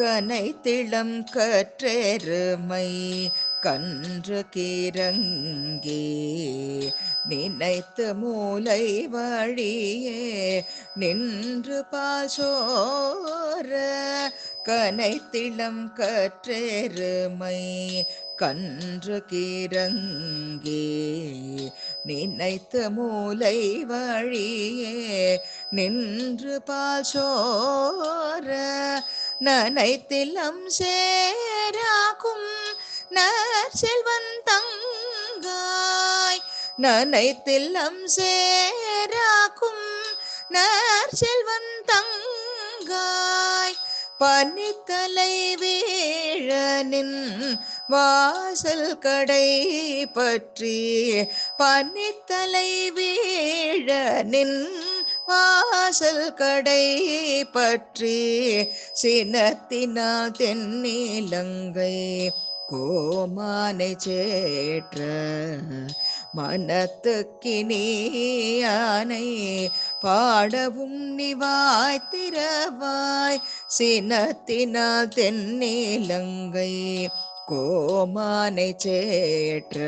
கனை திளம் கற்றெருமை கன்று கீரங்கே. நினைத்து மூலை வழியே நின்று பாசோர கனைத்திளம் கற்றெருமை கன்று கீரங்கே. நினைத்து மூலை வழியே நின்று பாசோர நனைத்திலம் சேராகும் நற்செல்வன் தங்காய். நனைத்தில்லம் சேராக்கும் நற்செல்வன் தங்காய். பனித்தலை வீழனின் வாசல் கடை பற்றி பனித்தலை வீழனின் வாசல் கடை பற்றி சினத்தினால் தென்னிலங்கை கோமானை சேற்ற மனத்துக்கினியானை பாடவும் நிவாய் திறவாய். சினத்தினால் தென்னிலங்கை கோமானை சேற்ற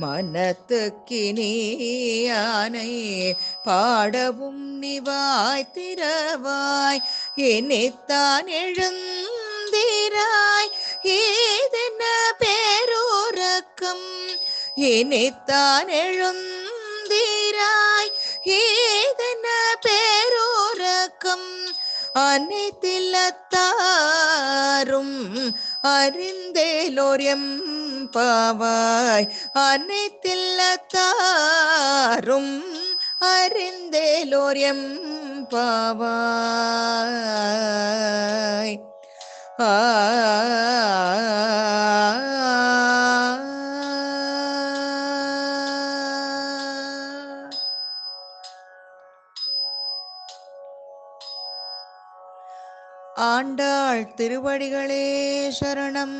மனத்துக்கினியானை பாடவும் நிவாய் திறவாய். என்னைத்தான் எழுந்திராய். ஏதென பேரோரக்கம். என்னைத்தான் எழுந்திராய். ஏதென பேரோரக்கம். அனைத்தில்லத்தாரும் அறிந்தேலோர் எம் பாவாய். அனைத்தில்லத்தாரும் அறிந்தேலோர் எம் பாவாய். ஆ. ஆண்டாள் திருவடிகளே சரணம்.